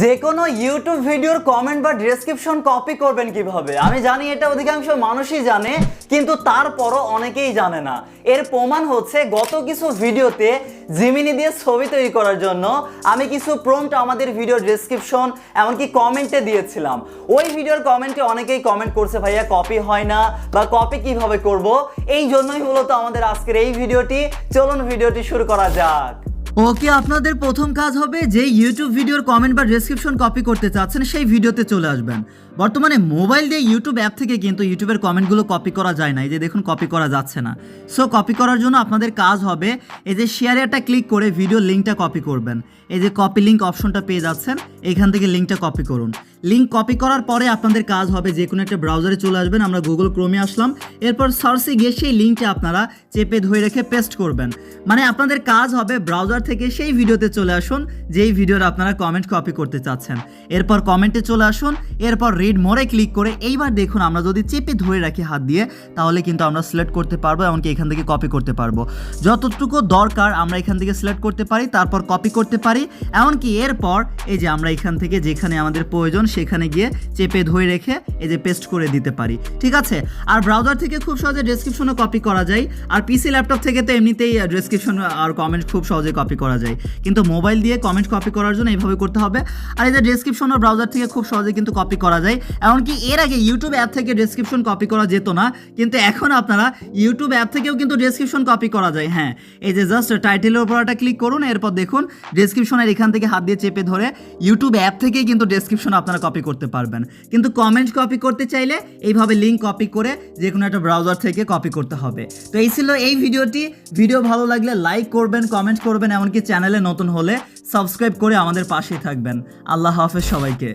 যে কোনো ইউটিউব ভিডিওর কমেন্ট বা ডেসক্রিপশন কপি করবেন কীভাবে? আমি জানি এটা অধিকাংশ মানুষই জানে, কিন্তু তারপরও অনেকেই জানে না। এর প্রমাণ হচ্ছে গত কিছু ভিডিওতে জিমিনি দিয়ে ছবি তৈরি করার জন্য আমি কিছু প্রম্পট আমাদের ভিডিও ডেসক্রিপশন এমনকি কমেন্টে দিয়েছিলাম। ওই ভিডিওর কমেন্টে অনেকেই কমেন্ট করছে, ভাইয়া কপি হয় না বা কপি কীভাবে করব? এই জন্যই মূলত আমাদের আজকের এই ভিডিওটি। চলুন ভিডিওটি শুরু করা যাক। ওকে, আপনাদের প্রথম কাজ হবে যে ইউটিউব ভিডিওর কমেন্ট বা ডেসক্রিপশন কপি করতে চাচ্ছেন, সেই ভিডিওতে চলে আসবেন। বর্তমানে মোবাইল দিয়ে ইউটিউব অ্যাপ থেকে কিন্তু ইউটিউবের কমেন্টগুলো কপি করা যায় না। এই যে দেখুন কপি করা যাচ্ছে না। সো কপি করার জন্য আপনাদের কাজ হবে এই যে শেয়ারে একটা ক্লিক করে ভিডিও লিঙ্কটা কপি করবেন। এই যে কপি লিঙ্ক অপশনটা পেয়ে যাচ্ছেন, এখান থেকে লিঙ্কটা কপি করুন। লিঙ্ক কপি করার পরে আপনাদের কাজ হবে যে কোনো একটা ব্রাউজারে চলে আসবেন, আমরা গুগল ক্রোমে আসলাম। এরপর সার্চে গিয়ে সেই লিঙ্কটা আপনারা চেপে ধরে রেখে পেস্ট করবেন। মানে আপনাদের কাজ হবে ব্রাউজার থেকে সেই ভিডিওতে চলে আসুন, যেই ভিডিওর আপনারা কমেন্ট কপি করতে চাচ্ছেন। এরপর কমেন্টে চলে আসুন, এরপর রিড মোরে ক্লিক করে এইবার দেখুন আমরা যদি চেপে ধরে রাখি হাত দিয়ে, তাহলে কিন্তু আমরা সিলেক্ট করতে পারব এমনকি এখান থেকে কপি করতে পারব। যতটুকু দরকার আমরা এখান থেকে সিলেক্ট করতে পারি, তারপর কপি করতে পারি। এমনকি এরপর এই যে আমরা এখান থেকে যেখানে আমাদের প্রয়োজন সেখানে গিয়ে চেপে ধরে রেখে এই যে পেস্ট করে দিতে পারি, ঠিক আছে? আর ব্রাউজার থেকে খুব সহজে ডেসক্রিপশনও কপি করা যায়, আর পিসি ল্যাপটপ থেকে তো এমনিতেই ডেসক্রিপশন আর কমেন্ট খুব সহজে কপি করা যায়। কিন্তু মোবাইল দিয়ে কমেন্ট কপি করার জন্য এইভাবে করতে হবে। আর এই যে ডেসক্রিপশন আর ব্রাউজার থেকে খুব সহজে কিন্তু কপি করা যায়। এমনকি এর আগে ইউটিউব অ্যাপ থেকে ডেসক্রিপশন কপি করা যেত না, কিন্তু এখন আপনারা ইউটিউব অ্যাপ থেকেও কিন্তু ডেসক্রিপশন কপি করা যায়। হ্যাঁ এই যে জাস্ট টাইটেলের উপর একটা ক্লিক করুন, এরপর দেখুন ডেসক্রিপশনের এখান থেকে হাত দিয়ে চেপে ধরে ইউটিউব অ্যাপ থেকেই কিন্তু ডেসক্রিপশন আপনারা কপি করতে পারবেন। কিন্তু কমেন্ট কপি করতে চাইলে এইভাবে লিঙ্ক কপি করে যে কোনো একটা ব্রাউজার থেকে কপি করতে হবে। তো এই ছিল এই ভিডিওটি। ভিডিও ভালো লাগলে লাইক করবেন কমেন্ট করবেন, এমনকি চ্যানেলে নতুন হলে সাবস্ক্রাইব করে আমাদের পাশেই থাকবেন। আল্লাহ হাফেজ সবাইকে।